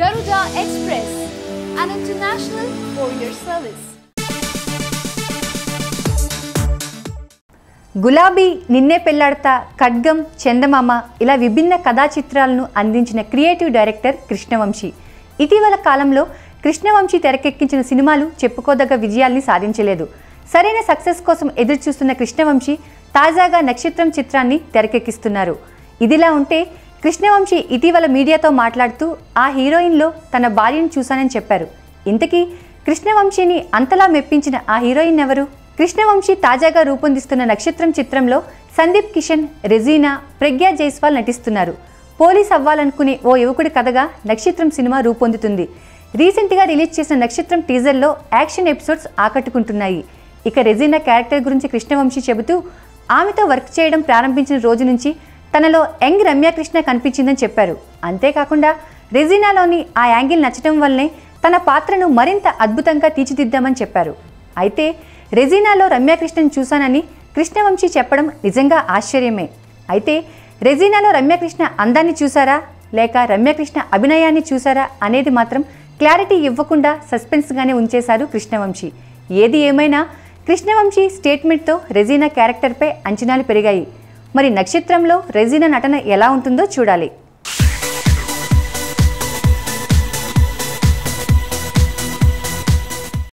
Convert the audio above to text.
Garuda Express, an international courier service. గులాబీ నిన్నే పెళ్ళాడతా ఖడ్గం చందమామ ఇలా విభిన్న కథా చిత్రాలను అందించిన క్రియేటివ్ డైరెక్టర్ కృష్ణవంశీ. ఇటీవల కాలంలో కృష్ణవంశీ తెరకెక్కించిన సినిమాలు చెప్పుకోదగ్గ విజయాల్ని సాధించలేదు. సరైన సక్సెస్ కోసం ఎదురు చూస్తున్న కృష్ణవంశీ తాజాగా నక్షత్రం చిత్రాన్ని తెరకెక్కిస్తున్నారు. ఇదిలా ఉంటే కృష్ణవంశీ ఇటీవల మీడియాతో మాట్లాడుతూ ఆ హీరోయిన్లో తన భార్యను చూశానని చెప్పారు. ఇంతకీ కృష్ణవంశీని అంతలా మెప్పించిన ఆ హీరోయిన్ ఎవరు? కృష్ణవంశీ తాజాగా రూపొందిస్తున్న నక్షత్రం చిత్రంలో సందీప్ కిషన్ రెజీనా ప్రజ్ఞా జైస్వాల్ నటిస్తున్నారు. పోలీస్ అవ్వాలనుకునే ఓ యువకుడి కథగా నక్షత్రం సినిమా రూపొందుతుంది. రీసెంట్గా రిలీజ్ చేసిన నక్షత్రం టీజర్లో యాక్షన్ ఎపిసోడ్స్ ఆకట్టుకుంటున్నాయి. ఇక రెజీనా క్యారెక్టర్ గురించి కృష్ణవంశీ చెబుతూ ఆమెతో వర్క్ చేయడం ప్రారంభించిన రోజు నుంచి తనలో యంగ్ రమ్యకృష్ణ కనిపించిందని చెప్పారు. అంతేకాకుండా రెజీనాలోని ఆ యాంగిల్ నచ్చటం వల్లనే తన పాత్రను మరింత అద్భుతంగా తీర్చిదిద్దామని చెప్పారు. అయితే రెజీనాలో రమ్యకృష్ణను చూశానని కృష్ణవంశీ చెప్పడం నిజంగా ఆశ్చర్యమే. అయితే రెజీనాలో రమ్యకృష్ణ అందాన్ని చూసారా లేక రమ్యకృష్ణ అభినయాన్ని చూసారా అనేది మాత్రం క్లారిటీ ఇవ్వకుండా సస్పెన్స్గానే ఉంచేశారు కృష్ణవంశీ. ఏది ఏమైనా కృష్ణవంశీ స్టేట్మెంట్తో రెజీనా క్యారెక్టర్పై అంచనాలు పెరిగాయి. మరి నక్షత్రంలో రెజీనా నటన ఎలా ఉంటుందో చూడాలి.